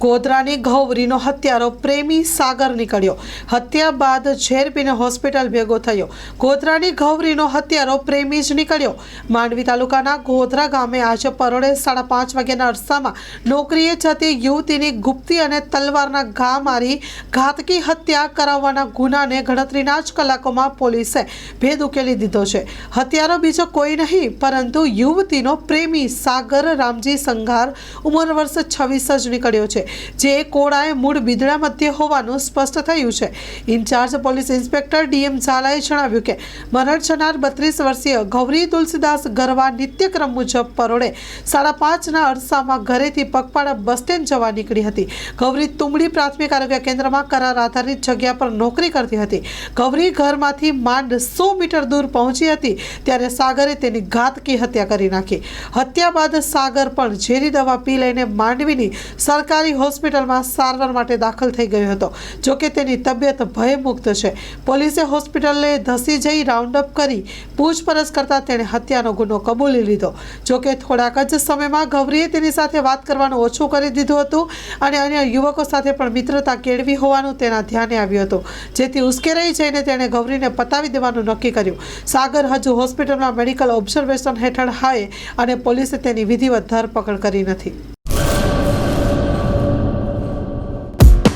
ગોધરાની ઘૌરીનો હત્યારો પ્રેમી સાગર નીકળ્યો. હત્યા બાદ ઝેર પીને હોસ્પિટલ ભેગો થયો. ગોધરાની ઘઉવરીનો હત્યારો પ્રેમી જ નીકળ્યો. માંડવી તાલુકાના ગોધરા ગામે આજે પરોળે સાડા પાંચ વાગ્યાના અરસામાં નોકરીએ જતી યુવતીની ગુપ્તી અને તલવારના ઘા મારી ઘાતકી હત્યા કરાવવાના ગુનાને ગણતરીના જ કલાકોમાં પોલીસે ભેદ ઉકેલી દીધો છે. હત્યારો બીજો કોઈ નહીં, પરંતુ યુવતીનો પ્રેમી સાગર રામજી સંઘાર ઉંમર વર્ષ છવ્વીસ જ નીકળ્યો છે. જે કોળાએ મૂળ બિદડા મધ્ય હોવાનું સ્પષ્ટ થયું છે. ઇન્ચાર્જ પોલીસ ઇન્સ્પેક્ટર ડીએમ ઝાલાએ જણાવ્યું કે, મરણ જનાર બત્રીસ વર્ષીય ગૌરી તુલસીદાસ ગરવા નિત્યક્રમ મુજબ પરોડે સાડા પાંચના અરસામાં ઘરેથી પગપાળા બસ સ્ટેન્ડ જવા નીકળી હતી. ગૌરી તુમડી પ્રાથમિક આરોગ્ય કેન્દ્રમાં કરાર આધારિત જગ્યા પર નોકરી કરતી હતી. ગૌરી ઘરમાંથી માંડ સો મીટર દૂર પહોંચી હતી, ત્યારે સાગરે તેની ઘાતકી હત્યા કરી નાખી. હત્યા બાદ સાગર પણ ઝેરી દવા પી લઈને માંડવીની સરકારી હોસ્પિટલમાં સારવાર માટે દાખલ થઈ ગયો હતો. જોકે તેની તબિયત ભયમુક્ત છે. પોલીસે હોસ્પિટલે ધસી જઈ રાઉન્ડ અપ કરી પૂછપરછ કરતાં તેણે હત્યાનો ગુનો કબૂલી લીધો. જોકે થોડાક જ સમયમાં ગૌરીએ તેની સાથે વાત કરવાનું ઓછું કરી દીધું હતું અને અન્ય યુવકો સાથે પણ મિત્રતા કેળવી હોવાનું તેના ધ્યાને આવ્યું હતું. જેથી ઉશ્કેરાઈ જઈને તેણે ગૌરીને પતાવી દેવાનું નક્કી કર્યું. સાગર હજુ હોસ્પિટલમાં મેડિકલ ઓબ્ઝર્વેશન હેઠળ હાય અને પોલીસે તેની વિધિવત ધરપકડ કરી નથી.